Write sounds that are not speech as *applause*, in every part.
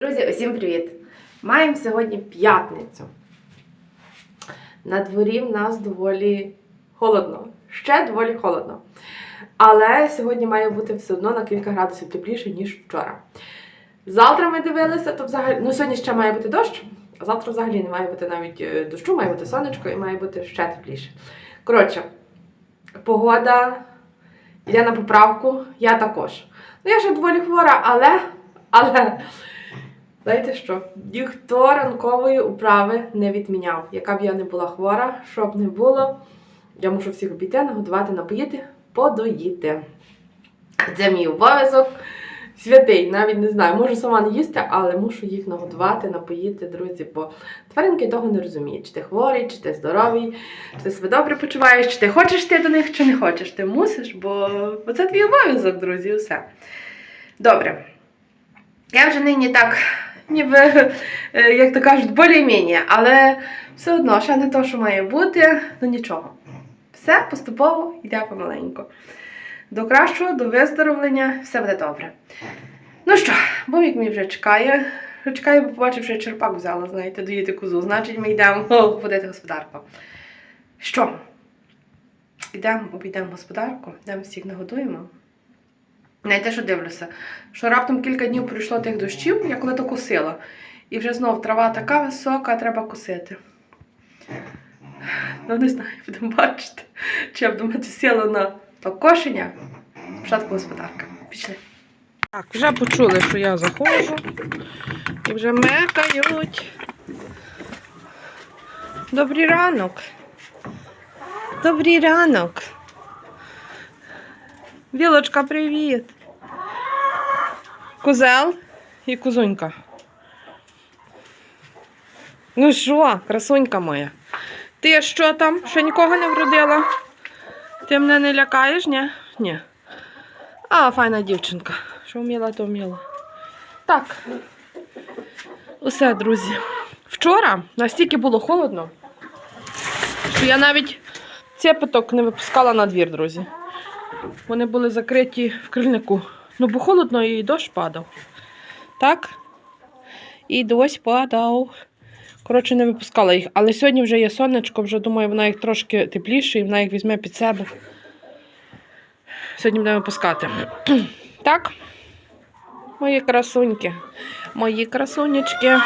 Друзі, усім привіт! Маємо сьогодні п'ятницю. На дворі в нас доволі холодно. Ще доволі холодно. Але сьогодні має бути все одно на кілька градусів тепліше, ніж вчора. Завтра ми дивилися, то взагалі. Ну, сьогодні ще має бути дощ, а завтра взагалі не має бути навіть е, дощу, має бути сонечко і має бути ще тепліше. Коротше, погода йде на поправку, я також. Ну, я ще доволі хвора, але. але Знаєте що? Ніхто ранкової управи не відміняв. Яка б я не була хвора, що б не було, я мушу всіх обійти, нагодувати, напоїти, подоїти. Це мій обов'язок. Святий, навіть не знаю, можу сама не їсти, але мушу їх нагодувати, напоїти, друзі, бо тваринки того не розуміють, чи ти хворий, чи ти здоровий, чи ти себе добре почуваєш, чи ти хочеш ти до них, чи не хочеш. Ти мусиш, бо, бо це твій обов'язок, друзі, усе. Добре. Я вже нині так, ніби, е, як то кажуть, більш-менш, але все одно, ще не то, що має бути, ну нічого. Все поступово йде помаленьку. До кращого, до виздоровлення, все буде добре. Ну що, Бобік мій вже чекає. Вже Чекає, бо побачив, що я черпак взяла, знаєте, доїти козу. Значить, ми йдемо *laughs* ходити господарку. Що? Йдемо, обійдемо господарку, йдемо всіх нагодуємо. Знаєте, що дивлюся? Що раптом кілька днів пройшло тих дощів, я коли то косила. І вже знов трава така висока, треба косити. Ну, не знаю, *laughs* будемо бачити. Чи я буду мати силу на то кошення. Спочатку господарка. Пішли. Так, вже почули, що я заходжу. І вже мекають. Добрий ранок. Добрий ранок. Вілочка, привіт. Козел і козунька. Ну що, красунька моя? Ти що там? Ще нікого не вродила? Ти мене не лякаєш, ні? Ні. А, файна дівчинка. Що вміла, то вміла. Так. Усе, друзі. Вчора настільки було холодно, що я навіть цепиток не випускала на двір, друзі. Вони були закриті в крильнику. Ну, бо холодно і дощ падав. Так? І дощ падав. Коротше, не випускала їх. Але сьогодні вже є сонечко, вже думаю, вона їх трошки тепліше і вона їх візьме під себе. Сьогодні будемо випускати. *clears throat* Так? Мої красуньки. Мої красунечки.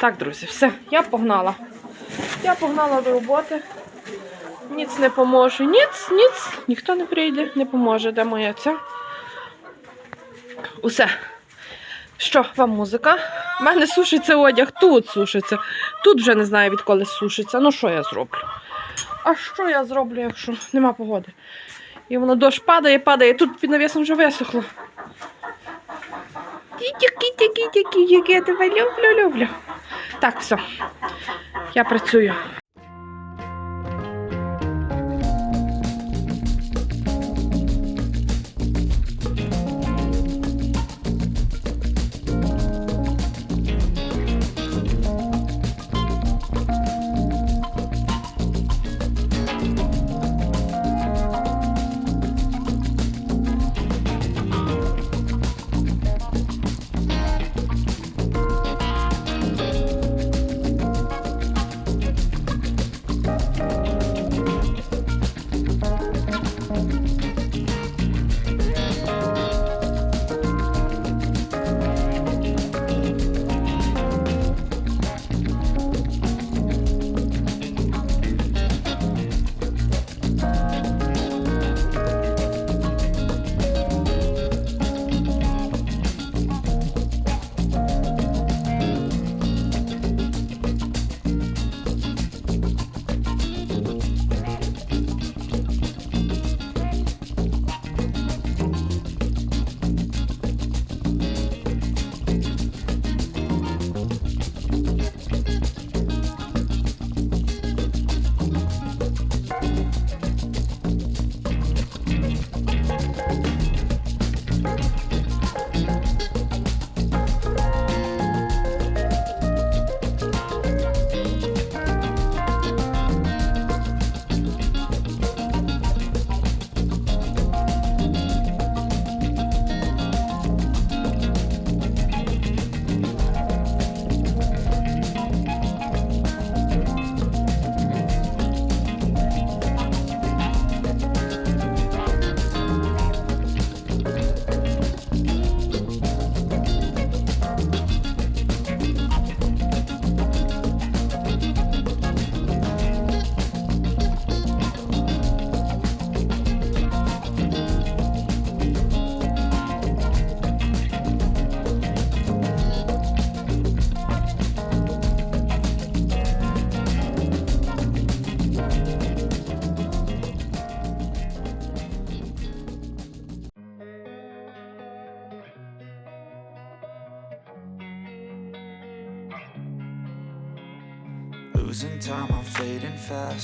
Так, друзі, все, я погнала. Я погнала до роботи. Ніц не поможе. Ніц, ніц, ніхто не прийде, не поможе. Де моя ця? Усе. Що, вам музика? У мене сушиться одяг, тут сушиться. Тут вже не знаю відколи сушиться. Ну що я зроблю? А що я зроблю, якщо нема погоди? І воно дощ падає, падає. Тут під навісом вже висохло. Кітя, я тебе люблю, люблю. Так, все. Я працюю.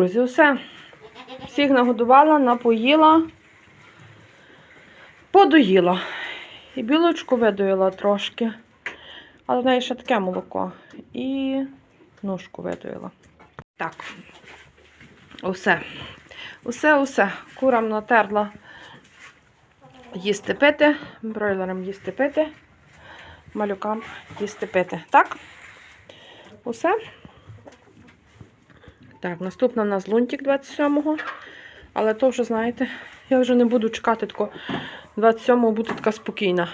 друзі, все. Всіх нагодувала, напоїла, подоїла. І білочку видоїла трошки. Але в неї ще таке молоко. І ножку видоїла. Так. Усе. Усе, усе. Курам натерла їсти пити, бройлерам їсти пити, малюкам їсти пити. Так? Усе. Так, наступна в нас лунтик 27-го. Але то вже, знаєте, я вже не буду чекати тако 27-го буду така спокійна.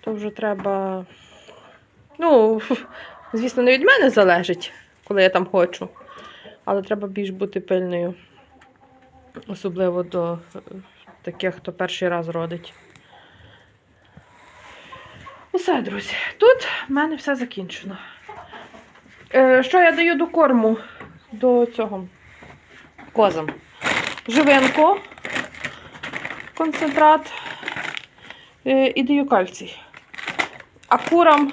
То вже треба. Ну, *laughs* звісно, не від мене залежить, коли я там хочу. Але треба більш бути пильною. Особливо до е, таких, хто перший раз родить. все, друзі. Тут в мене все закінчено. Е, що я даю до корму? До цього козам? Живинку, концентрат е, і даю кальцій. А курам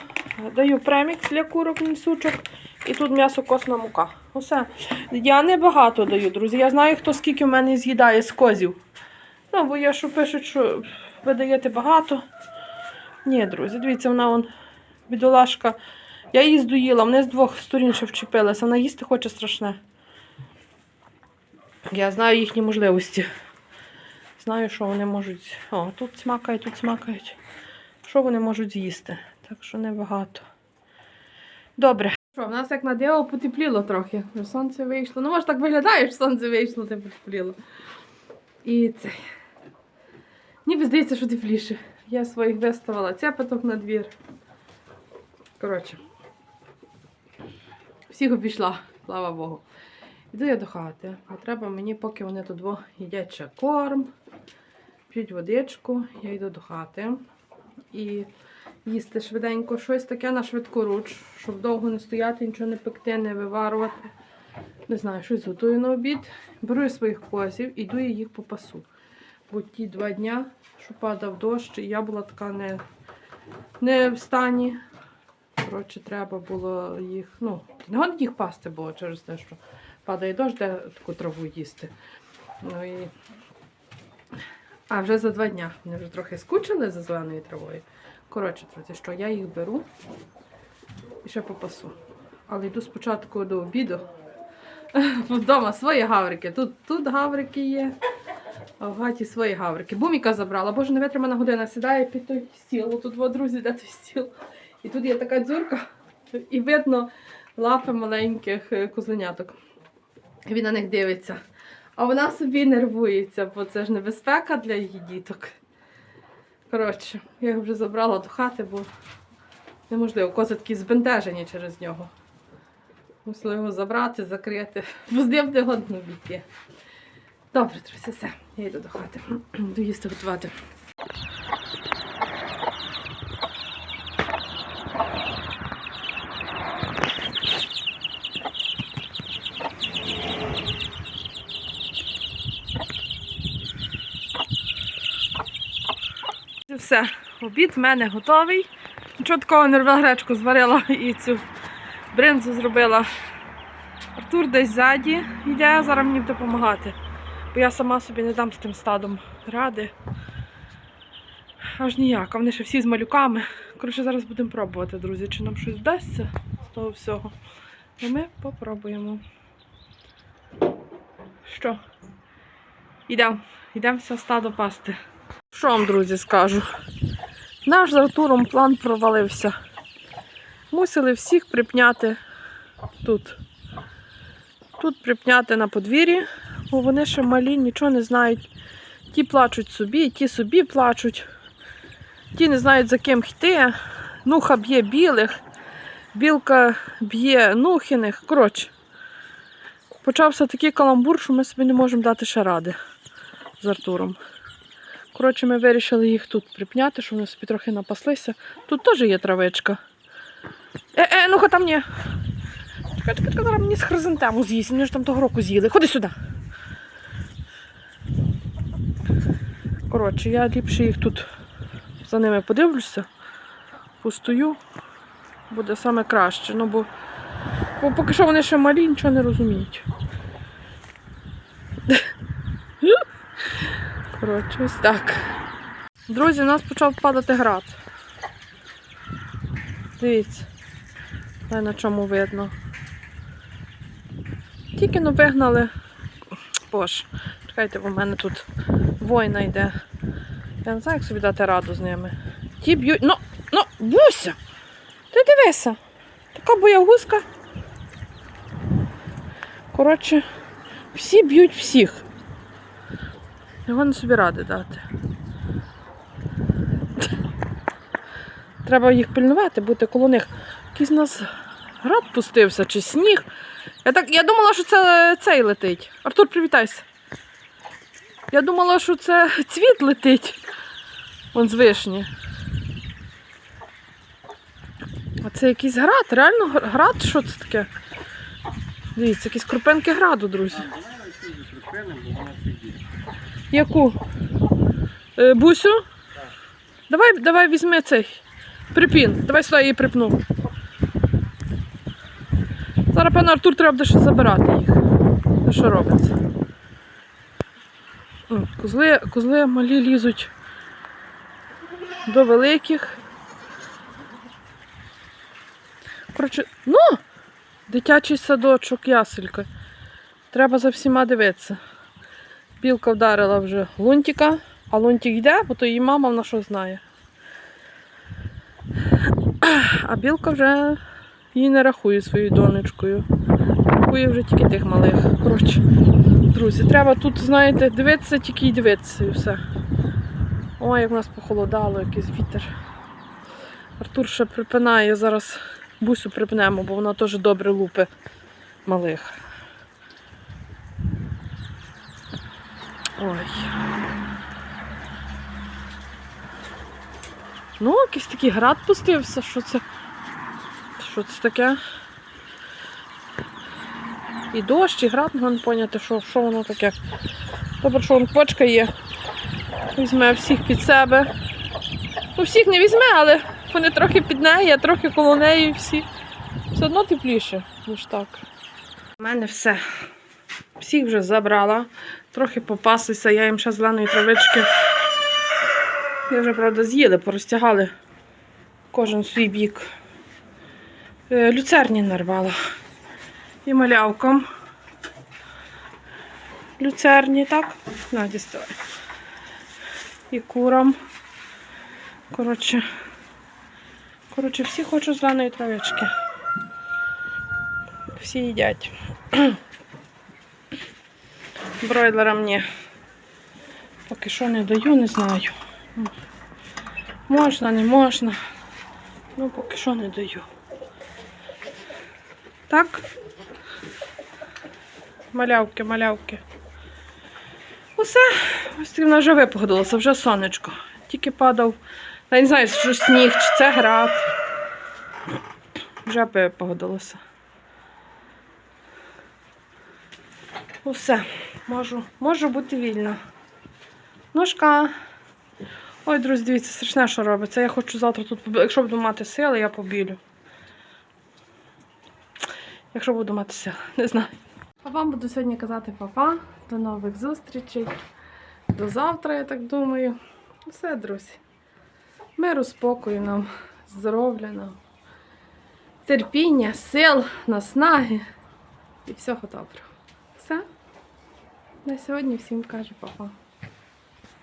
даю премікс для курок несучок. І тут м'ясо косна мука. Усе. Я не багато даю, друзі. Я знаю, хто скільки в мене з'їдає з козів. Ну, бо я що пишуть, що ви даєте багато. Ні, друзі, дивіться, вона вон, бідолашка. Я її здоїла, вони з двох сторін ще вчепилися. Вона їсти хоче страшне. Я знаю їхні можливості. Знаю, що вони можуть. О, тут смакають, тут смакають. Що вони можуть з'їсти? Так що небагато. Добре. Що, в нас як на диво потепліло трохи. Сонце вийшло. Ну, може так виглядає, що сонце вийшло, те потепліло. І це. Ніби здається, що тепліше. Я своїх виставила цепеток на двір. Коротше. Всіх обійшла, слава Богу. Іду я до хати. А треба мені, поки вони тут дво їдять ще корм, п'ють водичку, я йду до хати. І їсти швиденько щось таке на швидку руч, щоб довго не стояти, нічого не пекти, не виварувати. Не знаю, щось готую на обід. Беру своїх козів, іду я їх попасу. Бо ті два дня, що падав дощ, і я була така не, не в стані. Коротше, треба було їх, ну, не гонить їх пасти було через те, що падає дощ, де таку траву їсти. Ну, і... А вже за два дня вони вже трохи скучили за зеленою травою. Коротше, друзі, що я їх беру і ще попасу. Але йду спочатку до обіду. *laughs* Вдома свої гаврики. Тут, тут гаврики є, а в хаті свої гаврики. Буміка забрала, боже, невитримана година сідає під той стіл. Тут, во, друзі, де той стіл. І тут є така дзюрка, і видно лапи маленьких е, козленяток. Він на них дивиться. А вона собі нервується, бо це ж небезпека для її діток. Коротше, я його вже забрала до хати, бо неможливо, кози такі збентежені через нього. Мусила його забрати, закрити, *laughs* бо з годно бійти. Добре, друзі, все, я йду до хати. *clears throat* Йду їсти готувати. Все, обід в мене готовий. Нічого такого не гречку зварила і цю бринзу зробила. Артур десь ззаді йде, зараз мені допомагати. Бо я сама собі не дам з тим стадом ради. Аж ніяк, а вони ще всі з малюками. Коротше, зараз будемо пробувати, друзі, чи нам щось вдасться з того всього. І ми попробуємо. Що? Йдемо, йдемо все стадо пасти. Що вам, друзі, скажу? Наш з Артуром план провалився. Мусили всіх припняти тут. Тут припняти на подвір'ї, бо вони ще малі, нічого не знають. Ті плачуть собі, ті собі плачуть. Ті не знають, за ким йти. Нуха б'є білих, білка б'є нухиних. Коротше, почався такий каламбур, що ми собі не можемо дати ще ради з Артуром. Коротше, ми вирішили їх тут припняти, щоб вони собі трохи напаслися. Тут теж є травичка. Е, е, ну-ка там ні. Чекай, чекай, чекай, мені з хризантему з'їсть. Вони ж там того року з'їли. Ходи сюди. Коротше, я ліпше їх тут за ними подивлюся, постою. Буде саме краще. Ну, бо, бо поки що вони ще малі, нічого не розуміють. Коротше, ось так. Друзі, у нас почав падати град. Дивіться. Дай на чому видно. Тільки но вигнали. Боже, чекайте, бо в мене тут війна йде. Я не знаю, як собі дати раду з ними. Ті б'ють. Ну, ну, Буся! Ти дивися. Така боягузка. Коротше, всі б'ють всіх. Його не собі ради дати. Треба їх пильнувати, бути коло них. Якийсь у нас град пустився чи сніг. Я так, я думала, що це цей летить. Артур, привітайся. Я думала, що це цвіт летить. Вон з вишні. А це якийсь град, реально град? Що це таке? Дивіться, якісь крупинки граду, друзі. Яку? Е, Бусю? Давай, давай візьми цей припін. Давай сюди її припну. Зараз, пане Артур, треба буде ще забирати їх. Що робиться? Козли, козли малі лізуть до великих. Коротше, ну, дитячий садочок, яселька. Треба за всіма дивитися. Білка вдарила вже лунтика, а лунтик йде, бо то її мама вона що знає. А білка вже її не рахує своєю донечкою. Рахує вже тільки тих малих. Коротше, друзі, треба тут, знаєте, дивитися, тільки й дивитися і все. Ой, як в нас похолодало, якийсь вітер. Артур ще припинає, зараз бусю припнемо, бо вона теж добре лупи малих. Ой. Ну, якийсь такий град пустився. Що це? Що це таке? І дощ, і град, не поняти, що, що воно таке. Добре, що вон квочка є. Візьме всіх під себе. Ну, всіх не візьме, але вони трохи під неї, а трохи коло неї всі. Все одно тепліше, ніж так. У мене все. Всіх вже забрала. Трохи попаслися, я їм ще зеленої травички. Я вже, правда, з'їли, порозтягали кожен свій бік. Е, Люцерні нарвала. І малявкам. Люцерні, так? На, діставай. І курам. Коротше. Коротше, всі хочуть зеленої травички. Всі їдять. Бройлерам ні. Поки що не даю, не знаю. Можна, не можна. Ну, поки що не даю. Так? Малявки, малявки. Усе. Ось вона вже випогодилася, вже сонечко. Тільки падав. Я не знаю, що сніг, чи це град. Вже випогодилося. Усе, можу, можу бути вільна. Ножка. Ой, друзі, дивіться, страшне, що робиться. Я хочу завтра тут, якщо буду мати сили, я побілю. Якщо буду мати сили, *laughs* не знаю. А вам буду сьогодні казати папа. До нових зустрічей. До завтра, я так думаю. Все, друзі. Миру, спокою нам, здоров'я нам, терпіння, сил, наснаги і всього доброго. Все. На сьогодні всім каже папа.